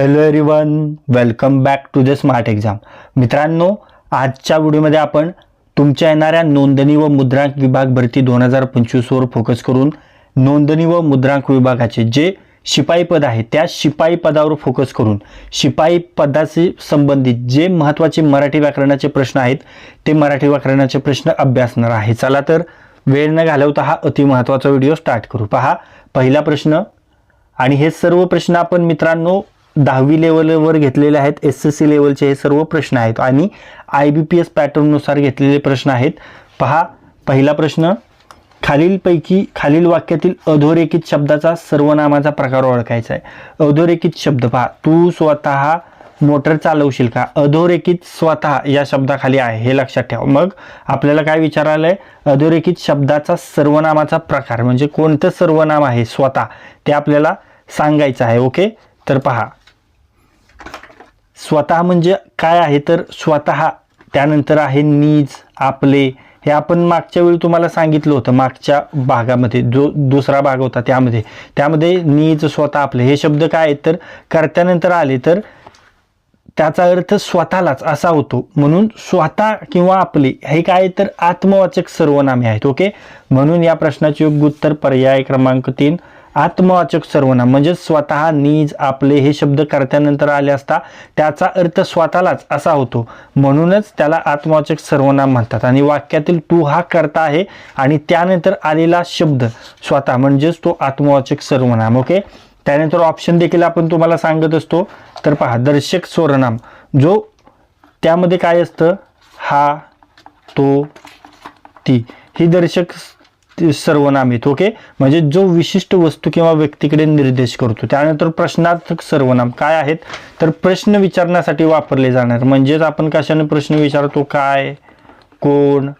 Hello everyone welcome back to the smart exam मित्रांनो आजच्या व्हिडिओमध्ये आपण तुमच्या येणाऱ्या नोंदणी व मुद्रांक विभाग भरती दोन हजार पंचवीसवर फोकस करून नोंदणी व मुद्रांक विभागाचे जे शिपाई पद आहे त्या शिपाई पदावर फोकस करून शिपाई पदाशी संबंधित जे महत्त्वाचे मराठी व्याकरणाचे प्रश्न आहेत ते मराठी व्याकरणाचे प्रश्न अभ्यासणार आहे. चला तर वेळ न घालवता हा अतिमहत्त्वाचा व्हिडिओ स्टार्ट करू. पहा पहिला प्रश्न आणि हे सर्व प्रश्न आपण मित्रांनो दहावी लेवलवर घेतलेले आहेत. एस एस सी लेवलचे हे सर्व प्रश्न आहेत. आणि आय बी पी एस पॅटर्ननुसार घेतलेले प्रश्न आहेत. पहा पहिला प्रश्न खालीलपैकी खालील वाक्यातील अधोरेखित शब्दाचा सर्वनामाचा प्रकार ओळखायचा आहे. अधोरेखित शब्द पहा. तू स्वतः मोटर चालवशील का? अधोरेखित स्वतः या शब्दाखाली आहे. हे लक्षात ठेवा. मग आपल्याला काय विचारायला आहे अधोरेखित शब्दाचा सर्वनामाचा प्रकार म्हणजे कोणतं सर्वनाम आहे? स्वतः. ते आपल्याला सांगायचं आहे. ओके? तर पहा. स्वतः म्हणजे काय आहे? तर स्वतः त्यानंतर आहे नीज आपले. हे आपण मागच्या वेळी तुम्हाला सांगितलं होतं मागच्या भागामध्ये. जो दुसरा भाग होता त्यामध्ये. त्यामध्ये नीज स्वतः आपले. हे शब्द काय आहेत? तर कर्त्यानंतर आले. तर त्याचा अर्थ स्वतःलाच असा होतो. म्हणून स्वतः किंवा आपले हे काय? तर आत्मवाचक सर्वनामे आहेत. ओके? म्हणून या प्रश्नाचे योग्य उत्तर पर्याय क्रमांक तीन. आत्मवाचक सर्वनाम म्हणजे स्वतः नीज आपले हे शब्द कर्त्यानंतर आले असता त्याचा अर्थ स्वतःलाच असा होतो. म्हणूनच त्याला आत्मवाचक सर्वनाम म्हणतात. आणि वाक्यातील तू हा करता आहे आणि त्यानंतर आलेला शब्द स्वतः म्हणजेच तो आत्मवाचक सर्वनाम. ओके? त्यानंतर ऑप्शन देखील आपण तुम्हाला सांगत असतो. तर पहा दर्शक स्वरनाम जो त्यामध्ये काय असतं? हा तो ती. ही दर्शक सर्वनाम आहेत ओके म्हणजे जो विशिष्ट वस्तू किंवा व्यक्तीकडे निर्देश करतो त्यानंतर प्रश्नार्थक सर्वनाम काय आहेत? तर प्रश्न विचारण्यासाठी वापरले जाणार. म्हणजेच आपण कशाने प्रश्न विचारतो? काय? कोण?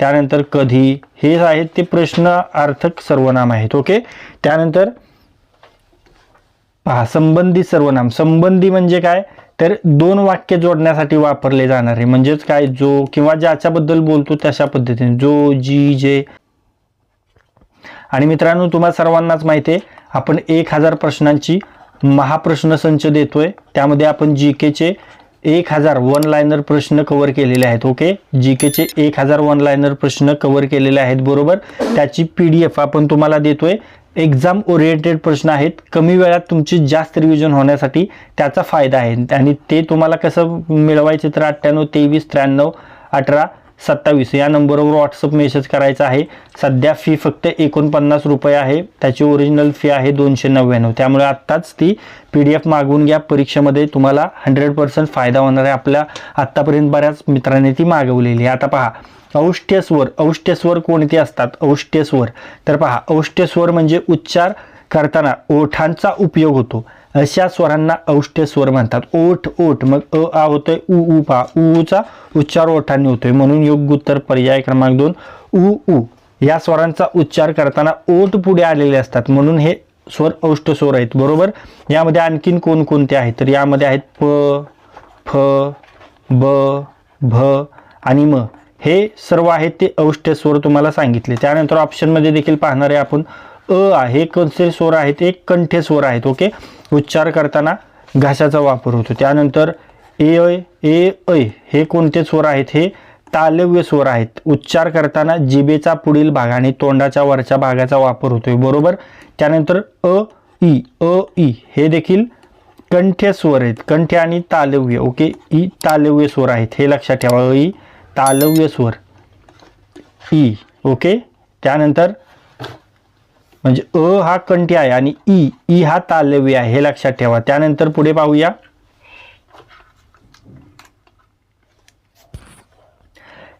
त्यानंतर कधी? हे आहेत ते प्रश्नार्थक सर्वनाम आहेत ओके त्यानंतर पहा संबंधी सर्वनाम. संबंधी म्हणजे काय? तर दोन वाक्य जोडण्यासाठी वापरले जाणारे. म्हणजेच काय? जो किंवा ज्याच्याबद्दल बोलतो तशा पद्धतीने. जो जी जे. आणि मित्रांनो तुम्हा सर्वांनाच माहिती आहे आपण एक हजार प्रश्नांची महाप्रश्न संच देतोय. त्यामध्ये आपण जी केचे एक हजार वन लायनर प्रश्न कव्हर केलेले आहेत ओके? जी केचे एक हजार वन लायनर प्रश्न कव्हर केलेले आहेत बरोबर? त्याची पी डी एफ आपण तुम्हाला देतोय. एक्झाम ओरिएंटेड प्रश्न आहेत. कमी वेळात तुमची जास्त रिव्हिजन होण्यासाठी त्याचा फायदा आहे. आणि ते तुम्हाला कसं मिळवायचे तर अठ्ठ्याण्णव तेवीस त्र्याण्णव अठरा सत्तावीस. या नंबरवर व्हॉट्सअप मेसेज करायचा आहे. सध्या फी फक्त एकोणपन्नास रुपये आहे. त्याची ओरिजिनल फी आहे दोनशे नव्याण्णव. त्यामुळे आत्ताच ती पी डी एफ मागवून घ्या. परीक्षेमध्ये तुम्हाला हंड्रेड पर्सेंट फायदा होणार आहे. आपल्या आत्तापर्यंत बऱ्याच मित्रांनी ती मागवलेली आहे. आता पहा. औष्ट्यस्वर. औष्ट्यस्वर कोणते असतात? औष्ट्यस्वर. तर पहा. औष्ट्यस्वर म्हणजे उच्चार करताना ओठांचा उपयोग होतो. अशा स्वरांना औष्ठ्य स्वर म्हणतात. ओठ ओठ मग अ आ होतोय उ उ पा. ऊचा उच्चार ओठांनी होतोय. म्हणून योग्य उत्तर पर्याय क्रमांक दोन उ उ. या स्वरांचा उच्चार करताना ओठ पुढे आलेले असतात. म्हणून हे स्वर औष्ट स्वर आहेत. बरोबर? यामध्ये आणखीन कोणकोणते आहेत? तर यामध्ये आहेत प फ ब भ आणि म. हे सर्व आहेत ते औष्ट स्वर तुम्हाला सांगितले. त्यानंतर ऑप्शनमध्ये देखील पाहणारे आपण. अ आहे कंसे स्वर आहेत एक कंठे स्वर आहेत ओके? उच्चार करताना घासाचा वापर होतो. त्यानंतर ए ऐ ए ऐ हे कोणते स्वर आहेत? हे तालव्य स्वर आहेत. उच्चार करताना जिभेचा पुढील भाग आणि तोंडाच्या वरच्या भागाचा वापर होतोय. बरोबर? त्यानंतर अ ई अ ई हे देखील कंठ्य स्वर आहेत. कंठ्य आणि तालव्य ओके? ई तालव्य स्वर आहेत. हे लक्षात ठेवा. अ, ई तालव्य स्वर. ई ओके? त्यानंतर म्हणजे अ हा कंठी आहे आणि ई ई हा तालव्य आहे हे लक्षात ठेवा. त्यानंतर पुढे पाहूया.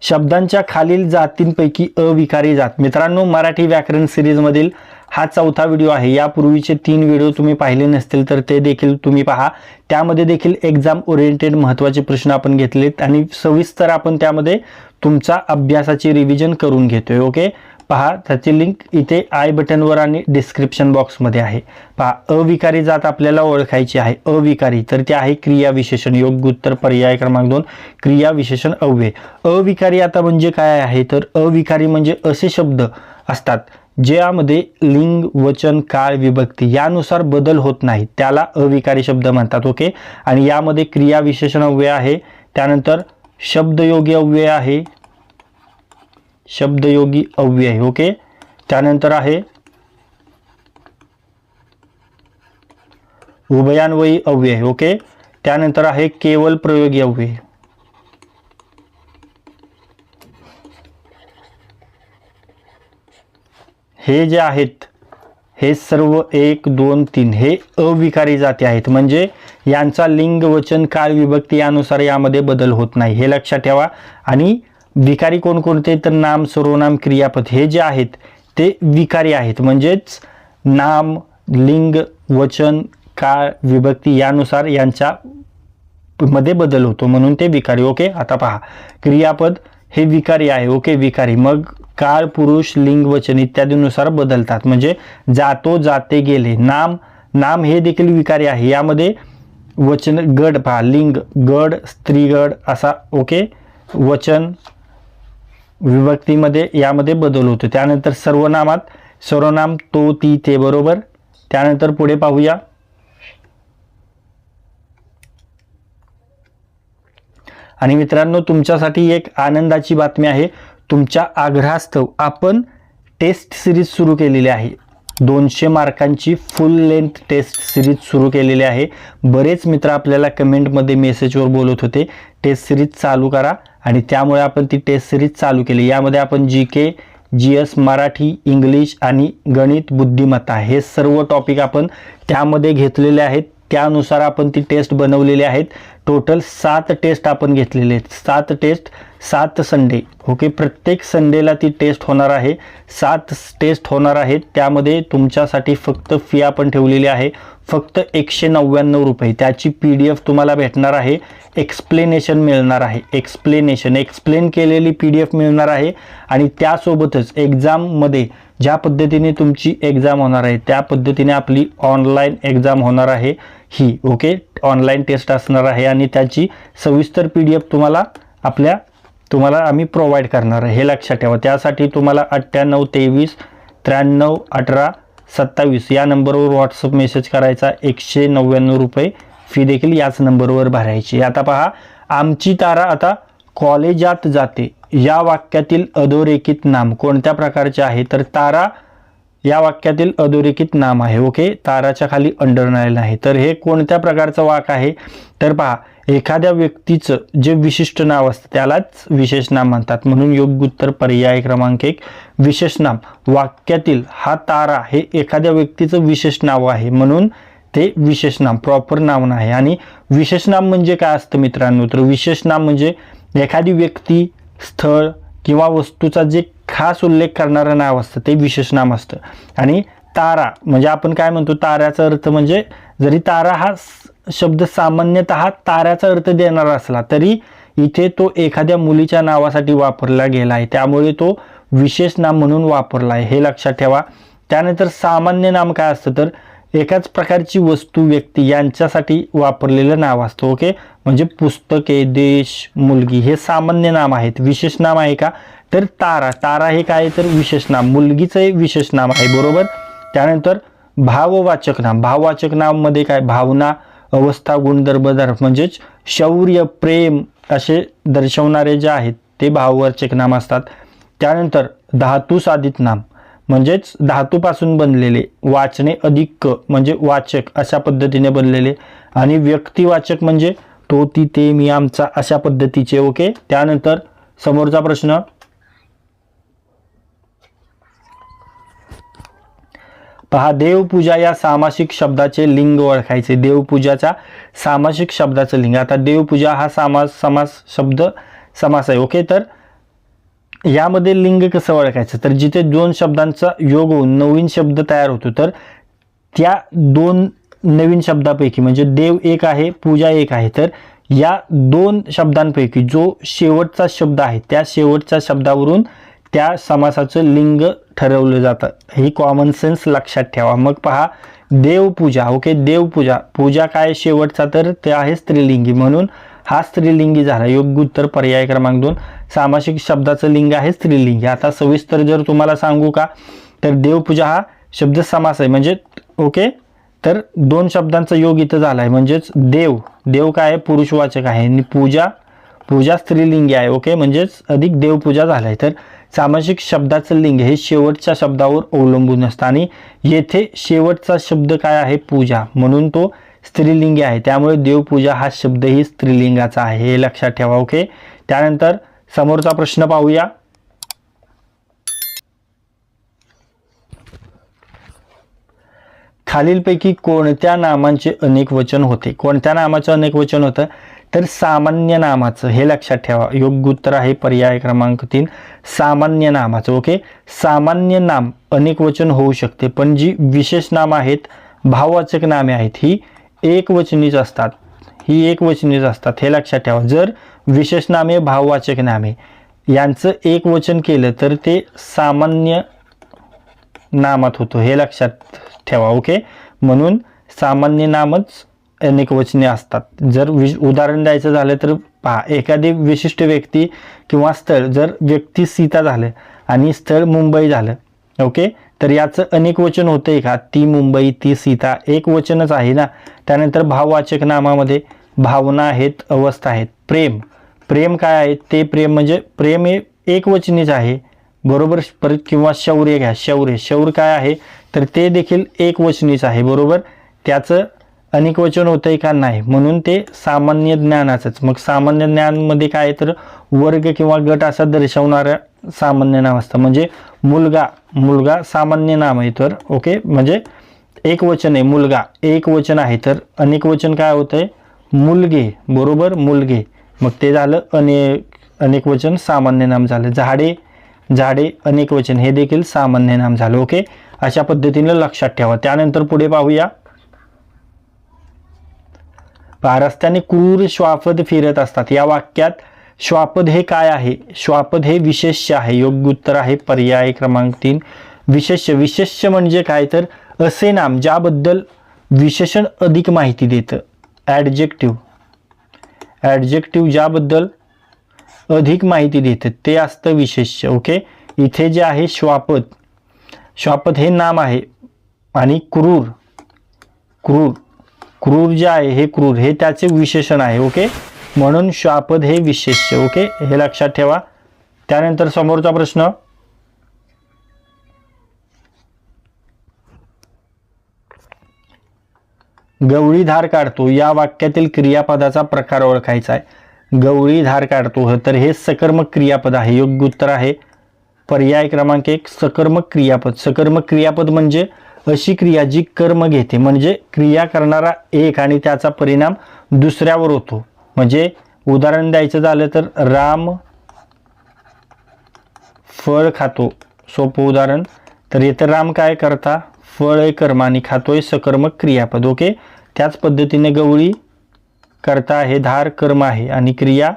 शब्दांच्या खालील जातींपैकी अविकारी जात. मित्रांनो मराठी व्याकरण सिरीजमधील हा चौथा व्हिडिओ आहे. यापूर्वीचे तीन व्हिडिओ तुम्ही पाहिले नसतील तर ते देखील तुम्ही पहा. त्यामध्ये देखील एक्झाम ओरिएंटेड महत्त्वाचे प्रश्न आपण घेतलेत आणि सविस्तर आपण त्यामध्ये तुमचा अभ्यासाची रिव्हिजन करून घेतोय ओके पहा त्याची लिंक इथे आय बटनवर आणि डिस्क्रिप्शन बॉक्समध्ये आहे. पहा अविकारी जात आपल्याला ओळखायची आहे. अविकारी तर ते आहे क्रिया विशेषण. योग्य उत्तर पर्याय क्रमांक दोन क्रिया विशेषण अव्यय. अविकारी आता म्हणजे काय आहे? तर अविकारी म्हणजे असे शब्द असतात ज्यामध्ये लिंग वचन काळ विभक्ती यानुसार बदल होत नाही. त्याला अविकारी शब्द म्हणतात ओके? आणि यामध्ये क्रिया विशेषण अव्यय आहे. त्यानंतर शब्दयोगी अव्यय आहे. शब्दयोगी अव्यय ओके? त्यानंतर आहे उभयान्वयी अव्यय ओके? त्यानंतर आहे केवल प्रयोगी अव्यय. हे जे आहेत हे सर्व एक दोन तीन हे अविकारी जाती आहेत. म्हणजे यांचा लिंग वचन काळ विभक्ती यानुसार यामध्ये बदल होत नाही. हे लक्षात ठेवा. आणि विकारी कोणकोणते तर नाम सर्वनाम क्रियापद हे जे आहेत ते विकारी आहेत. म्हणजेच नाम लिंग वचन काळ विभक्ती यानुसार यांच्या मध्ये बदल होतो. म्हणून ते विकारी. ओके आता पहा. क्रियापद हे विकारी आहे. ओके विकारी. मग काळ पुरुष लिंग वचन इत्यादीनुसार बदलतात. म्हणजे जातो जाते गेले. नाम नाम हे देखील विकारी आहे. यामध्ये वचन गड पहा. लिंग गड स्त्रीगड असा ओके वचन विभक्तीमध्ये यामध्ये बदल होतो. त्यानंतर सर्वनामात सर्वनाम तो ती ते बरोबर. त्यानंतर पुढे पाहूया. आणि मित्रांनो तुमच्यासाठी एक आनंदाची बातमी आहे. तुमच्या आग्रहास्तव आपण टेस्ट सिरीज सुरू केलेली आहे. दोनशे मार्कांची फुल लेंथ टेस्ट सिरीज सुरू केलेली आहे. बरेच मित्र आपल्याला कमेंटमध्ये मेसेजवर बोलत होते. टेस्ट सिरीज चालू करा आणि त्यामुळे आपण ती टेस्ट सिरीज चालू केली. यामध्ये आपण G K G S Marathi English आणि गणित बुद्धिमत्ता हे सर्व टॉपिक आपण त्यामध्ये घेतलेले आहेत. त्यानुसार आपण ती टेस्ट बनवलेली आहेत. टोटल सात टेस्ट आपण घेतलेले आहेत. सात टेस्ट सात संडे. ओके प्रत्येक संडेला ती टेस्ट होणार आहे. सात टेस्ट होणार आहेत. त्यामध्ये तुमच्यासाठी फक्त फी आपण ठेवलेली आहे. फक्त एकशे नव्याण्णव रुपये. त्याची पी डी एफ तुम्हाला भेटणार आहे. एक्सप्लेनेशन मिळणार आहे. एक्सप्लेनेशन एक्सप्लेन केलेली पी डी एफ मिळणार आहे. आणि त्यासोबतच एक्झाममध्ये ज्या पद्धतीने तुमची एक्झाम होणार आहे त्या पद्धतीने आपली ऑनलाईन एक्झाम होणार आहे ही. ओके ऑनलाईन टेस्ट असणार आहे. आणि त्याची सविस्तर पी डी एफ तुम्हाला आपल्या तुम्हाला आम्ही प्रोव्हाइड करणार. आहे हे लक्षात ठेवा. त्यासाठी तुम्हाला अठ्ठ्याण्णव तेवीस त्र्याण्णव अठरा सत्तावीस या नंबरवर व्हॉट्सअप मेसेज करायचा. एकशे नव्याण्णव रुपये फी देखील याच नंबरवर भरायची आता पहा आमची तारा आता कॉलेजात जाते. या वाक्यातील अधोरेखित नाम कोणत्या प्रकारचे आहे? तर तारा या वाक्यातील अधोरेखित नाम आहे. ओके? ताराच्या खाली अंडरलाईन आहे. तर हे कोणत्या प्रकारचं वाक आहे? तर पहा एखाद्या व्यक्तीचं जे विशिष्ट नाव असतं त्यालाच विशेष नाम म्हणतात. म्हणून योग्य उत्तर पर्याय क्रमांक एक विशेष नाम. वाक्यातील हा तारा हे एखाद्या व्यक्तीचं विशेष नाव आहे. म्हणून ते विशेष नाम प्रॉपर नाव नाही. आणि विशेष नाम म्हणजे काय असतं मित्रांनो? तर विशेष नाम म्हणजे एखादी व्यक्ती स्थळ किंवा वस्तूचा जे खास उल्लेख करणारं नाव असतं ते विशेष नाम असतं. आणि तारा म्हणजे आपण काय म्हणतो? ताऱ्याचा अर्थ म्हणजे जरी तारा हा शब्द सामान्यतः ताऱ्याचा अर्थ देणारा असला तरी इथे तो एखाद्या मुलीच्या नावासाठी वापरला गेला आहे. त्यामुळे तो विशेष नाम म्हणून वापरला आहे. हे लक्षात ठेवा. त्यानंतर सामान्य नाम काय असतं तर एकाच प्रकारची वस्तू व्यक्ती यांच्यासाठी वापरलेलं नाव असतं. ओके? म्हणजे पुस्तके देश मुलगी हे सामान्य नाम आहेत. विशेष नाम आहे का? तर तारा. तारा हे काय तर विशेष नाम. मुलगीचं विशेष नाम आहे. बरोबर? त्यानंतर भाववाचक नाम. भाववाचक नाममध्ये काय? भावना अवस्था गुणधर्म म्हणजेच शौर्य प्रेम असे दर्शवणारे जे आहेत ते भाववाचक नाम असतात. त्यानंतर धातू साधित नाम म्हणजेच धातूपासून बनलेले वाचणे अधिक क म्हणजे वाचक अशा पद्धतीने बनलेले आणि व्यक्तिवाचक म्हणजे तो ती ते मी आमचा अशा पद्धतीचे ओके? त्यानंतर समोरचा प्रश्न पहा देवपूजा या सामासिक शब्दाचे लिंग ओळखायचे. देवपूजाच्या सामासिक शब्दाचं लिंग. आता देवपूजा हा समास समास शब्द समास आहे. ओके? तर यामध्ये लिंग कसं ओळखायचं? तर जिथे दोन शब्दांचा योग होऊन नवीन शब्द तयार होतो तर त्या दोन नवीन शब्दापैकी म्हणजे देव एक आहे पूजा एक आहे तर या दोन शब्दांपैकी जो शेवटचा शब्द आहे त्या शेवटच्या शब्दावरून त्या समासाचं लिंग ठरवलं जातं. ही कॉमन सेन्स लक्षात ठेवा. मग पहा देवपूजा ओके देवपूजा. पूजा काय? शेवटचा तर ते आहे स्त्रीलिंगी. म्हणून हा स्त्रीलिंगी झाला. योग्य उत्तर पर्याय क्रमांक दोन. सामासिक शब्दाचं लिंग आहे स्त्रीलिंगी. आता सविस्तर जर तुम्हाला सांगू का तर देवपूजा हा शब्द समास आहे. म्हणजे ओके तर दोन शब्दांचा योग इथं झाला आहे म्हणजेच देव. देव काय? आहे पुरुषवाचक आहे. आणि पूजा पूजा स्त्रीलिंगी आहे ओके म्हणजेच अधिक देवपूजा झाला आहे तर सामाजिक शब्दाचं लिंग हे शेवटच्या शब्दावर अवलंबून असतं. आणि येथे शेवटचा शब्द काय आहे? पूजा. म्हणून तो स्त्रीलिंगी आहे. त्यामुळे देवपूजा हा शब्दही स्त्रीलिंगाचा आहे. हे लक्षात ठेवा ओके? त्यानंतर समोरचा प्रश्न पाहूया. खालीलपैकी कोणत्या नामांचे अनेक वचन होते? कोणत्या नामाचं अनेक वचन होतं? तर सामान्य नामाचं हे लक्षात ठेवा. योग्य उत्तर आहे पर्याय क्रमांक तीन. सामान्य नामाचं ओके? सामान्य नाम अनेक वचन होऊ शकते पण जी विशेष नाम आहेत भाववाचक नामे आहेत ही एकवचनीच असतात. ही एकवचनीच असतात हे लक्षात ठेवा. जर विशेष नामे भाववाचक नामे यांचं एक वचन केलं तर ते सामान्य नामात होतो हे लक्षात ठेवा ओके? म्हणून सामान्य नामच अनेक वचने असतात. जर विश उदाहरण द्यायचं झालं तर पहा एखादी विशिष्ट व्यक्ती किंवा स्थळ जर व्यक्ती सीता झालं आणि स्थळ मुंबई झालं ओके? तर याचं अनेक वचन होतंय का? ती मुंबई ती सीता एक वचनच आहे ना? त्यानंतर भाववाचक नामामध्ये भावना आहेत अवस्था आहेत. प्रेम. प्रेम काय आहे? ते प्रेम म्हणजे प्रेम हे एकवचनीच आहे. बरोबर परत किंवा शौर्य घ्या. शौर्य. शौर्य काय आहे? तर ते देखील एकवचनीच आहे. बरोबर? त्याचं अनेक वचन होतंय का नाही? म्हणून ते सामान्य ज्ञानाचंच. मग सामान्य ज्ञानमध्ये काय आहे तर वर्ग किंवा गट असा दर्शवणारं सामान्य नाम असतं. म्हणजे मुलगा मुलगा सामान्य नाम आहे तर ओके? म्हणजे एक वचन आहे मुलगा एक वचन आहे तर अनेक वचन काय होतंय? मुलगे बरोबर? मुलगे. मग ते झालं अनेक अनेक वचन सामान्य नाम झालं. झाडे झाडे अनेक वचन हे देखील सामान्य नाम झालं ओके? अशा पद्धतीनं लक्षात ठेवा. त्यानंतर पुढे पाहूया. रस्त्याने क्रूर श्वापद फिरत असतात. या वाक्यात श्वापद हे काय आहे? श्वापद हे विशेष्य आहे. योग्य उत्तर आहे पर्याय क्रमांक तीन. विशेष्य. विशेष्य म्हणजे काय? तर असे नाम ज्याबद्दल विशेषण अधिक माहिती देतं. ॲडजेक्टिव्ह ॲडजेक्टिव्ह ज्याबद्दल अधिक माहिती देतं. ते असतं विशेष्य. ओके इथे जे आहे श्वापद. श्वापद हे नाम आहे. आणि क्रूर. क्रूर. क्रूर जे आहे हे क्रूर हे त्याचे विशेषण आहे ओके म्हणून श्वापद हे विशेष ओके हे लक्षात ठेवा. त्यानंतर समोरचा प्रश्न. गवळी धार काढतो या वाक्यातील क्रियापदाचा प्रकार ओळखायचा आहे. गवळी धार काढतो तर हे सकर्मक क्रियापद आहे योग्य उत्तर आहे. पर्याय क्रमांक एक सकर्मक क्रियापद. सकर्मक क्रियापद म्हणजे अशी क्रिया जी कर्म घेते म्हणजे क्रिया करणारा एक आणि त्याचा परिणाम दुसऱ्यावर होतो. म्हणजे उदाहरण द्यायचं झालं तर राम फळ खातो. सोपं उदाहरण. तर येतं राम काय करता? फळ आहे कर्म आणि खातोय सकर्मक क्रियापद. ओके? त्याच पद्धतीने गवळी करता हे धार कर्म आहे आणि क्रिया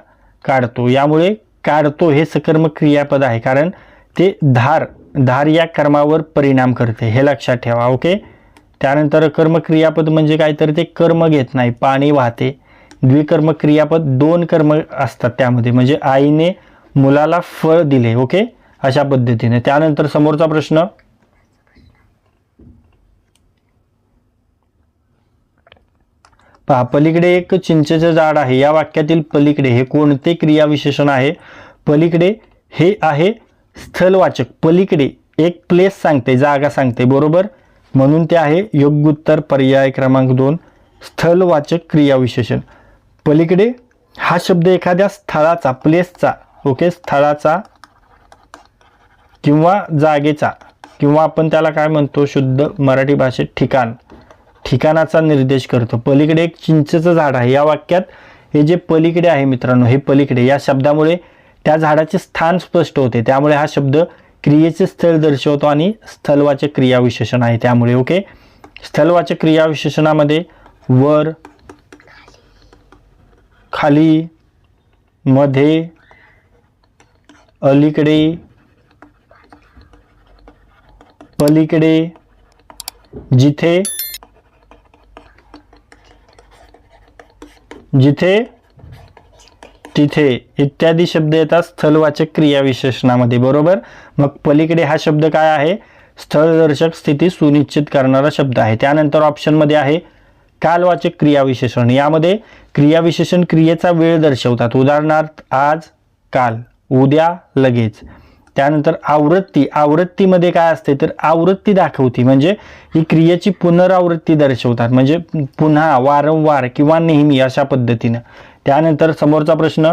काढतो. यामुळे काढतो हे सकर्मक क्रियापद आहे. कारण ते धार धार या कर्मावर परिणाम करते. हे लक्षात ठेवा ओके? त्यानंतर कर्मक्रियापद म्हणजे काय? तर ते कर्म घेत नाही पाणी वाहते. द्विकर्म क्रियापद दोन कर्म असतात त्यामध्ये. म्हणजे आईने मुलाला फळ दिले ओके? अशा पद्धतीने. त्यानंतर समोरचा प्रश्न. पहा पलीकडे एक चिंचेचं झाड आहे. या वाक्यातील पलीकडे हे कोणते क्रियाविशेषण आहे? पलीकडे हे आहे स्थलवाचक पलीकडे एक प्लेस सांगते जागा सांगते बरोबर? म्हणून ते आहे योग्य उत्तर पर्याय क्रमांक दोन स्थलवाचक क्रियाविशेषण पलीकडे हा शब्द एखाद्या स्थळाचा प्लेसचा ओके स्थळाचा किंवा जागेचा किंवा आपण त्याला काय म्हणतो? शुद्ध मराठी भाषेत ठिकाण. ठिकाणाचा निर्देश करतो. पलीकडे एक चिंचेचं झाड आहे. या वाक्यात हे जे पलीकडे आहे मित्रांनो हे पलीकडे या शब्दामुळे त्या झाडाचे स्थान स्पष्ट होते. त्यामुळे हा शब्द क्रियेचे स्थळ दर्शवतो आणि स्थलवाचक क्रियाविशेषण आहे. त्यामुळे ओके? स्थलवाचक क्रियाविशेषणामध्ये वर खाली मध्ये अलीकडे पलीकडे जिथे जिथे तिथे इत्यादी शब्द येतात. स्थलवाचक क्रियाविशेषणामध्ये बरोबर? मग पलीकडे हा शब्द काय आहे? स्थळदर्शक स्थिती सुनिश्चित करणारा शब्द आहे. त्यानंतर ऑप्शनमध्ये आहे कालवाचक क्रियाविशेषण. यामध्ये क्रियाविशेषण क्रियेचा वेळ दर्शवतात. उदाहरणार्थ आज काल उद्या लगेच. त्यानंतर आवृत्ती. आवृत्तीमध्ये काय असते? तर आवृत्ती दाखवती. म्हणजे ही क्रियेची पुनरावृत्ती दर्शवतात. म्हणजे पुन्हा वारंवार किंवा नेहमी अशा पद्धतीनं. त्यानंतर समोरचा प्रश्न.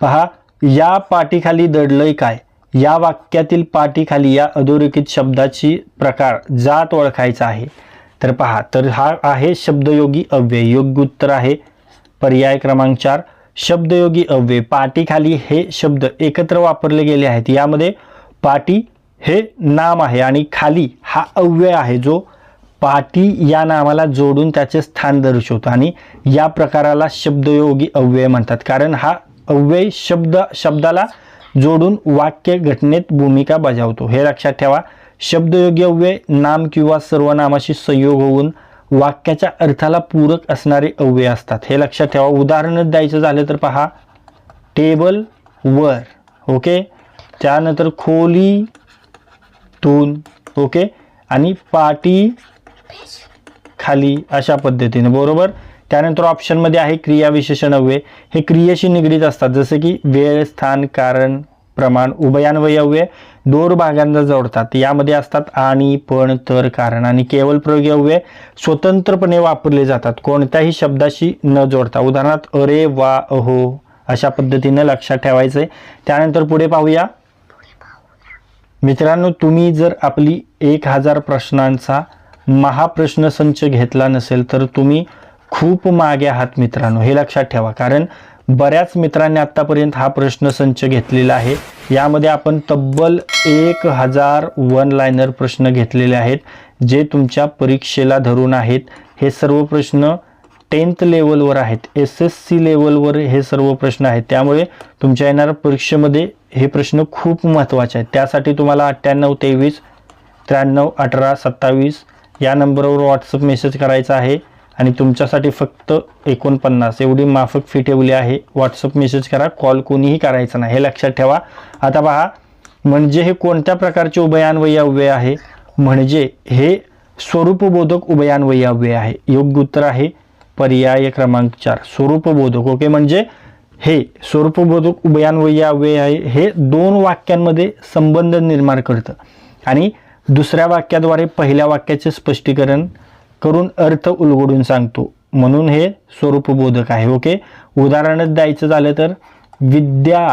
पहा या पाठीखाली दडलंय काय? या वाक्यातील पाठीखाली या अधोरेखित शब्दाची प्रकार जात ओळखायचा आहे. तर पहा तर हा आहे शब्दयोगी अव्यय. योग्य उत्तर आहे पर्याय क्रमांक चार. शब्दयोगी अव्यय. पाठीखाली हे शब्द एकत्र वापरले गेले आहेत. यामध्ये पाटी हे नाम आहे आणि खाली हा अव्यय आहे जो पाटी या नामाला जोडून त्याचे स्थान दर्शवतो. आणि या प्रकाराला शब्दयोगी अव्यय म्हणतात. कारण हा अव्यय शब्द शब्दाला जोडून वाक्य घटनेत भूमिका बजावतो. हे लक्षात ठेवा. शब्दयोगी अव्यय नाम किंवा सर्वनामाशी संयोग होऊन वाक्याच्या अर्थाला पूरक असणारे अव्यय असतात. हे लक्षात ठेवा. उदाहरण द्यायचं झालं तर पहा. टेबल वर ओके? त्यानंतर खोली तून ओके? आणि पाटी खाली अशा पद्धतीने बरोबर? त्यानंतर ऑप्शनमध्ये आहे क्रियाविशेषण अव्यय हे क्रियेशी निगडीत असतात जसे की वेळ स्थान कारण प्रमाण उभयान्वयव्य अव्यय दोन भागांना जोडतात. यामध्ये असतात आणि पण तर कारण आणि केवळ प्रयोगी अव्यय स्वतंत्रपणे वापरले जातात. कोणत्याही शब्दाशी न जोडता. उदाहरणार्थ अरे वा अहो अशा पद्धतीने लक्षात ठेवायचंय. त्यानंतर पुढे पाहूया. मित्रांनो तुम्ही जर आपली एक हजार प्रश्नांचा महाप्रश्न संच घेतला नसेल तर तुम्ही खूप मागे आहात मित्रांनो. हे लक्षात ठेवा. कारण बऱ्याच मित्रांनी आत्तापर्यंत हा प्रश्न संच घेतलेला आहे. यामध्ये आपण तब्बल एक हजार वन लायनर प्रश्न घेतलेले आहेत जे तुमच्या परीक्षेला धरून आहेत. हे सर्व प्रश्न टेन्थ लेवलवर आहेत. एस एस सी लेवलवर हे सर्व प्रश्न आहेत. त्यामुळे तुमच्या येणाऱ्या परीक्षेमध्ये हे प्रश्न खूप महत्त्वाचे आहेत. त्यासाठी तुम्हाला अठ्ठ्याण्णव तेवीस त्र्याण्णव अठरा सत्तावीस या नंबरवर व्हॉट्सअप मेसेज करायचा आहे आणि तुमच्यासाठी फक्त एकोणपन्नास. एवढी माफक फी ठेवली आहे. व्हॉट्सअप मेसेज करा. कॉल कोणीही करायचा नाही. हे लक्षात ठेवा. आता पहा म्हणजे हे कोणत्या प्रकारचे उभयान्वयी अव्यय आहे? म्हणजे हे स्वरूपबोधक उभयान्वयी अव्यय आहे. योग्य उत्तर आहे पर्याय क्रमांक चार. स्वरूपबोधक. ओके म्हणजे हे स्वरूपबोधक उभयान्वयी अव्यय आहे. हे दोन वाक्यांमध्ये संबंध निर्माण करतं. आणि दुसऱ्या वाक्याद्वारे पहिल्या वाक्याचे स्पष्टीकरण करून अर्थ उलगडून सांगतो. म्हणून हे स्वरूपबोधक आहे ओके? उदाहरणच द्यायचं झालं तर विद्या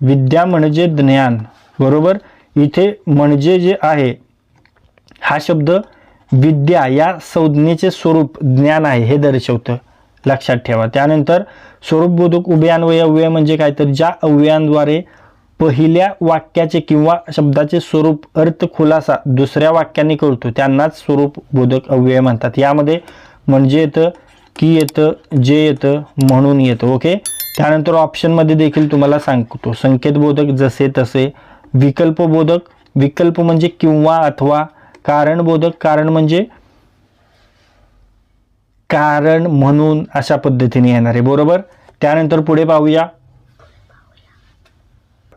विद्या म्हणजे ज्ञान बरोबर? इथे म्हणजे जे आहे हा शब्द विद्या या संज्ञेचे स्वरूप ज्ञान आहे हे दर्शवतं. लक्षात ठेवा. त्यानंतर स्वरूपबोधक उभे अव्यय म्हणजे काय? तर ज्या अव्ययांद्वारे पहिल्या वाक्याचे किंवा शब्दाचे स्वरूप अर्थ खुलासा दुसऱ्या वाक्याने कळतो त्यांनाच स्वरूप बोधक अव्यय म्हणतात. यामध्ये म्हणजे येतं की येतं जे येतं म्हणून येतं. ओके त्यानंतर ऑप्शनमध्ये देखील तुम्हाला सांगतो. संकेतबोधक जसे तसे विकल्पबोधक विकल्प म्हणजे किंवा अथवा कारणबोधक कारण म्हणजे कारण म्हणून अशा पद्धतीने येणार. आहे बरोबर? त्यानंतर पुढे पाहूया.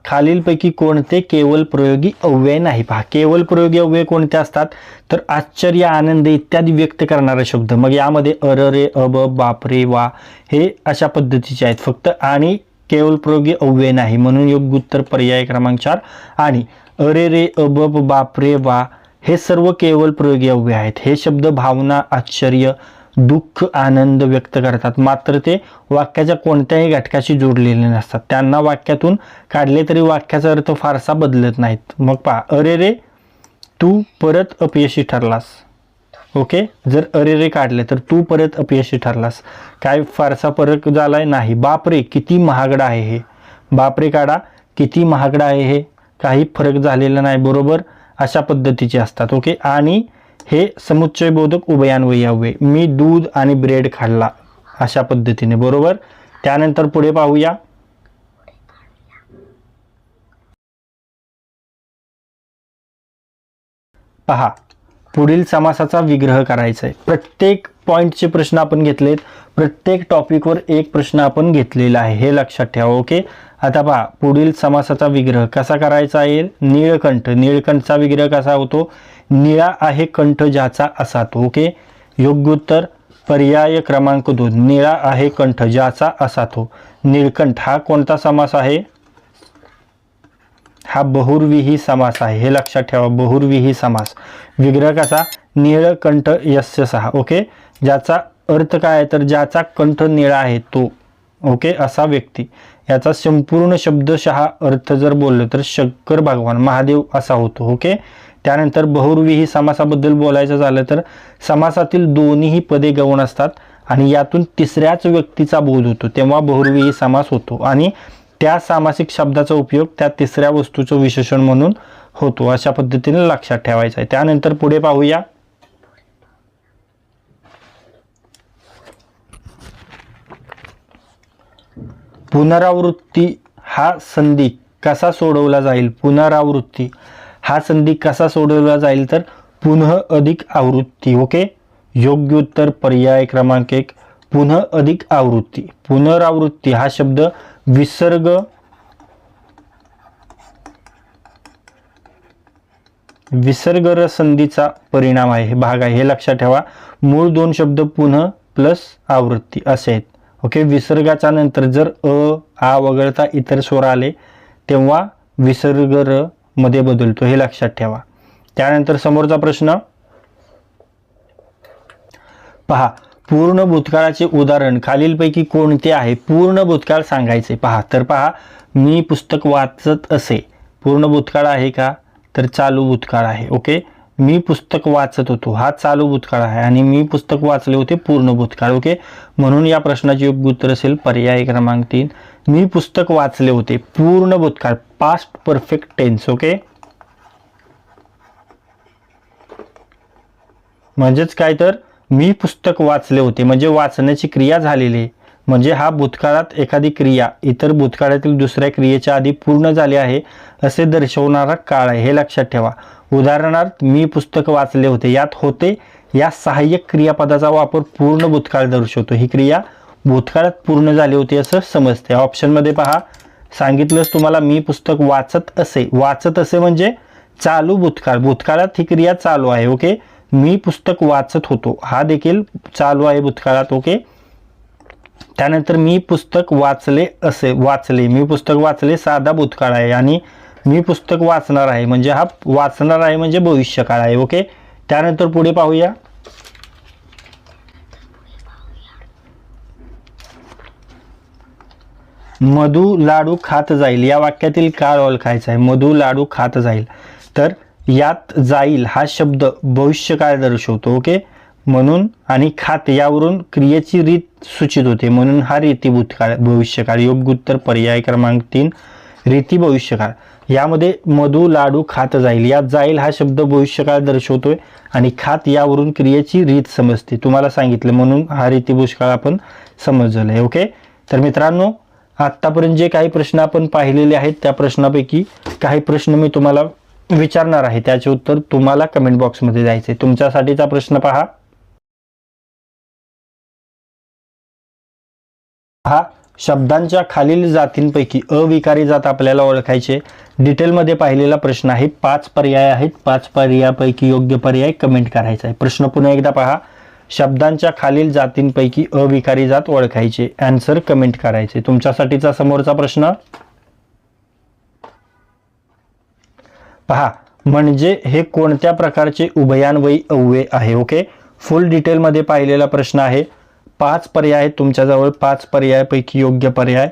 खालीलपैकी कोणते केवळ प्रयोगी अव्यय नाही? पहा केवळ प्रयोगी अव्यय कोणते असतात? तर आश्चर्य आनंद इत्यादी व्यक्त करणारे शब्द. मग यामध्ये अर रे अब बापरे वा हे अशा पद्धतीचे आहेत. फक्त आणि केवळ प्रयोगी अव्यय नाही. म्हणून योग्य उत्तर पर्याय क्रमांक चार. आणि अरे रे अब बाप रे वा हे सर्व केवळ प्रयोगी अव्यय आहेत. हे शब्द भावना आश्चर्य दुःख आनंद व्यक्त करतात. मात्र ते वाक्याच्या कोणत्याही घटकाशी जोडलेले नसतात. त्यांना वाक्यातून काढले तरी वाक्याचा अर्थ फारसा बदलत नाहीत. मग पहा अरे रे तू परत अपयशी ठरलास. ओके? जर अरे रे काढले तर तू परत अपयशी ठरलास. काय फारसा फरक झालाय? नाही. बापरे किती महागडा आहे हे. बापरे काढा किती महागडा आहे हे. काही फरक झालेला नाही बरोबर? अशा पद्धतीचे असतात. ओके? आणि हे समुच्चयबोधक उभयान्वयी मी दूध आणि ब्रेड खाल्ला. अशा पद्धतीने. बरोबर? त्यानंतर पुढे पाहूया. पहा. पुढील समासाचा विग्रह करायचा आहे प्रत्येक पॉईंटचे प्रश्न आपण घेतलेत. प्रत्येक टॉपिकवर एक प्रश्न आपण घेतलेला आहे. हे लक्षात ठेवा ओके? आता पहा. पुढील समासाचा विग्रह कसा करायचा आहे निळकंठ. नीळकंठचा विग्रह कसा होतो? निळा आहे कंठ ज्याचा असा तो ओके योग्य उत्तर पर्याय क्रमांक दोन. निळा आहे कंठ ज्याचा असा तो. निळकंठ हा कोणता समास आहे? हा बहुर्विही समास आहे. हे लक्षात ठेवा बहुर्विही समास. विग्रह कसा निळकंठ यस्य सहा ओके? ज्याचा अर्थ काय आहे? तर ज्याचा कंठ निळा आहे तो ओके? असा व्यक्ती. याचा संपूर्ण शब्दशहा अर्थ जर बोललं तर शंकर भगवान महादेव असा होतो ओके? त्यानंतर बहुर्विही समासाबद्दल बोलायचं झालं तर समासातील दोन्हीही पदे गौण असतात आणि यातून तिसऱ्याच व्यक्तीचा बोध होतो. तेव्हा बहुर्विही समास होतो आणि त्या सामासिक शब्दाचा उपयोग त्या तिसऱ्या वस्तूचं विशेषण म्हणून होतो अशा पद्धतीने लक्षात ठेवायचं आहे. त्यानंतर पुढे पाहूया. पुनरावृत्ती हा संधी कसा सोडवला जाईल? पुनरावृत्ती. हा संधी कसा सोडवला जाईल तर पुनः अधिक आवृत्ती ओके? योग्य उत्तर पर्याय क्रमांक एक पुनः अधिक आवृत्ती. पुनरावृत्ती हा शब्द विसर्ग विसर्ग संधीचा परिणाम आहे. भाग आहे. हे लक्षात ठेवा. मूळ दोन शब्द पुनः प्लस आवृत्ती असे आहेत. ओके? विसर्गाच्या नंतर जर अ आ वगळता इतर स्वर आले तेव्हा विसर्ग मध्ये बदलतो हे लक्षात ठेवा. त्यानंतर समोरचा प्रश्न. पहा पूर्ण भूतकाळाचे उदाहरण खालीलपैकी कोणते आहे? पूर्ण भूतकाळ सांगायचे. पहा तर पहा मी पुस्तक वाचत असे. पूर्ण भूतकाळ आहे का? तर चालू भूतकाळ आहे ओके? मी पुस्तक वाचत होतो हा चालू भूतकाळ आहे आणि मी पुस्तक वाचले होते पूर्ण भूतकाळ ओके? म्हणून या प्रश्नाचे योग्य उत्तर असेल पर्याय क्रमांक तीन. मी पुस्तक वाचले होते. पूर्ण भूतकाळ. पास्ट परफेक्ट टेन्स ओके म्हणजेच काय तर? मी पुस्तक वाचले होते. म्हणजे वाचण्याची क्रिया झालेली. आहे म्हणजे हा भूतकाळात एखादी क्रिया इतर भूतकाळातील दुसऱ्या क्रियेच्या आधी पूर्ण झाली आहे असे दर्शवणारा काळ आहे. हे लक्षात ठेवा. उदाहरणार्थ मी पुस्तक वाचले होते. यात होते या सहाय्यक क्रियापदाचा वापर पूर्ण भूतकाळ दर्शवतो. ही क्रिया भूतकाळात पूर्ण झाली होती असं समजते ऑप्शनमध्ये पहा. सांगितलंच तुम्हाला मी पुस्तक वाचत असे. वाचत असे म्हणजे चालू भूतकाळ. भूतकाळात ही क्रिया चालू आहे ओके मी पुस्तक वाचत होतो. हा देखील चालू आहे भूतकाळात ओके त्यानंतर मी पुस्तक वाचले असे वाचले. मी पुस्तक वाचले साधा भूतकाळ आहे आणि मी पुस्तक वाचणार आहे. म्हणजे हा वाचणार आहे म्हणजे भविष्यकाळ आहे ओके त्यानंतर पुढे पाहूया. मधू लाडू खात जाईल. या वाक्यातील काळ ओळखायचा आहे? मधू लाडू खात जाईल. तर यात जाईल हा शब्द भविष्यकाळ दर्शवतो ओके? म्हणून आणि खात यावरून क्रियेची रीत सूचित होते. म्हणून हा रीती भूतकाळ भविष्यकाळ. योग्य उत्तर पर्याय क्रमांक तीन रीती भविष्यकाळ. यामध्ये मधू लाडू खात जाईल. यात जाईल हा शब्द भविष्यकाळ दर्शवतोय आणि खात यावरून क्रियेची रीत समजते. तुम्हाला सांगितलं म्हणून हा रीती भूषकाळ आपण समजलेला आहे ओके? तर मित्रांनो आत्तापर्यंत जे काही प्रश्न आपण पाहिलेले आहेत त्या प्रश्नापैकी काही प्रश्न मी तुम्हाला विचारणार आहे. त्याचे उत्तर तुम्हाला कमेंट बॉक्समध्ये द्यायचे. तुमच्यासाठीचा प्रश्न पहा. हा शब्दांच्या खालील जातींपैकी अविकारी जात आपल्याला ओळखायचे. डिटेलमध्ये पाहिलेला प्रश्न आहे पाच पर्याय आहेत. पाच पर्यायापैकी योग्य पर्याय कमेंट करायचा आहे. प्रश्न पुन्हा एकदा पहा. शब्दांच्या खालील जातींपैकी अविकारी जात ओळखायचे. आन्सर कमेंट करायचे. तुमच्यासाठीचा समोरचा प्रश्न? पहा म्हणजे हे कोणत्या प्रकारचे उभयान्वयी अव्यय आहे ओके फुल डिटेलमध्ये पाहिलेला प्रश्न आहे. पाच पर्याय आहेत तुमच्याजवळ. पाच पर्यायापैकी योग्य पर्याय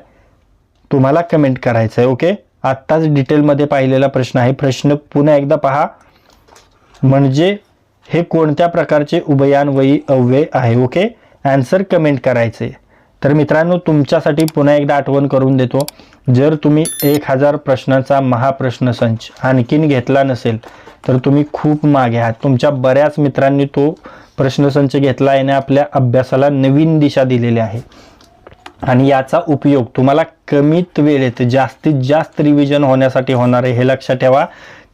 तुम्हाला कमेंट करायचं आहे ओके आत्ताच डिटेलमध्ये पाहिलेला प्रश्न आहे. प्रश्न पुन्हा एकदा पहा. म्हणजे हे कोणत्या प्रकारचे उभयान्वयी अव्यय आहे ओके ॲन्सर कमेंट करायचे. तर मित्रांनो तुमच्यासाठी पुन्हा एकदा आठवण करून देतो जर तुम्ही एक हजार प्रश्नाचा महाप्रश्न संच आणखीन घेतला नसेल तर तुम्ही खूप मागे आहात. तुमच्या बऱ्याच मित्रांनी तो प्रश्नसंच घेतला आहे आपल्या अभ्यासाला नवीन दिशा दिलेली आहे. आणि याचा उपयोग तुम्हाला कमीत वेळेत जास्तीत जास्त रिव्हिजन होण्यासाठी होणार आहे हे लक्षात ठेवा.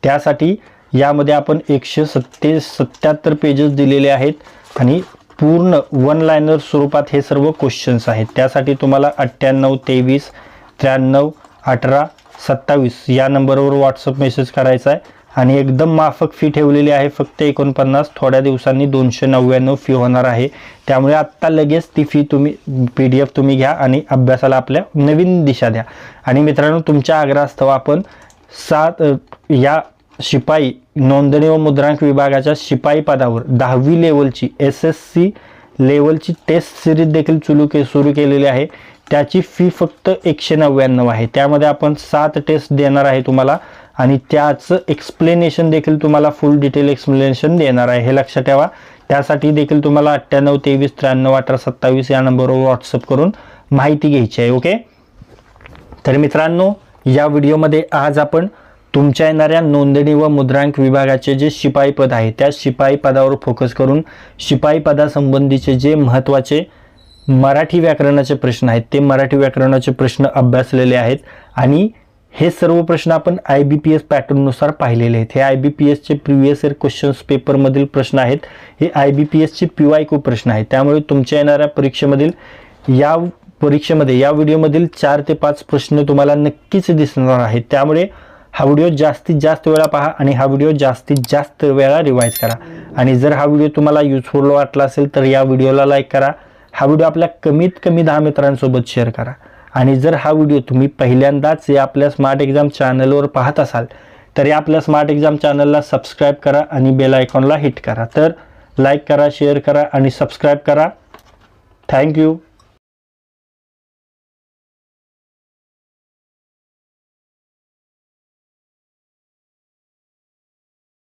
त्यासाठी यामध्ये आपण एकशे सत्ते सत्याहत्तर पेजेस दिलेले आहेत आणि पूर्ण वन लायनर स्वरूपात हे सर्व क्वेश्चन्स आहेत. त्यासाठी तुम्हाला अठ्ठ्याण्णव तेवीस त्र्याण्णव अठरा सत्तावीस या नंबरवर व्हॉट्सअप मेसेज करायचा आहे. आणि एकदम माफक फी ठेवलेली आहे. फक्त एकोणपन्नास थोड्या दिवसांनी दोनशे नव्याण्णव फी होणार आहे. त्यामुळे आत्ता लगेच ती फी तुम्ही पी डी एफ तुम्ही घ्या आणि अभ्यासाला आपल्या नवीन दिशा द्या. आणि मित्रांनो तुमच्या आग्रहास्तव आपण सात या शिपाई नोंदणी व मुद्रांक विभागाच्या शिपाई पदावर दहावी लेवलची एस एस सी लेवलची टेस्ट सिरीज देखील सुरू के सुरू केलेली आहे. त्याची फी फक्त एकशे नव्याण्णव आहे. त्यामध्ये आपण सात टेस्ट देणार आहे तुम्हाला आणि त्याचं एक्सप्लेनेशन देखील तुम्हाला फुल डिटेल एक्सप्लेनेशन देणार आहे. हे लक्षात ठेवा. त्यासाठी देखील तुम्हाला अठ्ठ्याण्णव तेवीस त्र्याण्णव अठरा सत्तावीस या नंबरवर व्हॉट्सअप करून माहिती घ्यायची आहे ओके तर मित्रांनो या व्हिडिओमध्ये आज आपण तुमच्या येणाऱ्या नोंदणी व मुद्रांक विभागाचे जे शिपाई पद आहे त्या शिपाई पदावर फोकस करून शिपाई पदासंबंधीचे जे महत्त्वाचे मराठी व्याकरणाचे प्रश्न आहेत ते मराठी व्याकरणाचे प्रश्न अभ्यासलेले आहेत आणि हे सर्व प्रश्न आपण आय बी पी एस पॅटर्ननुसार पाहिलेले आहेत. हे आय बी पी एसचे प्रिव्हियस इयर क्वेश्चन्स पेपरमधील प्रश्न आहेत. हे आय बी पी एसचे पी वाय को प्रश्न आहेत. त्यामुळे तुमच्या येणाऱ्या परीक्षेमधील या परीक्षेमध्ये या व्हिडिओमधील चार ते पाच प्रश्न तुम्हाला नक्कीच दिसणार आहेत. त्यामुळे हा व्हिडिओ जास्तीत जास्त वेळा पहा आणि हा व्हिडिओ जास्तीत जास्त वेळा रिवाईज करा. आणि जर हा व्हिडिओ तुम्हाला युजफुल वाटला असेल तर या व्हिडिओला लाईक करा. हा व्हिडिओ आपल्या कमीत कमी दहा मित्रांसोबत शेअर करा. आणि जर हा व्हिडिओ तुम्ही पहिल्यांदाच या आपल्या स्मार्ट एक्झाम चॅनलवर पाहत असाल तर या आपल्या स्मार्ट एक्झाम चॅनलला सबस्क्राईब करा आणि बेल आयकॉनला हिट करा. तर लाईक करा शेअर करा आणि सबस्क्राईब करा. थँक्यू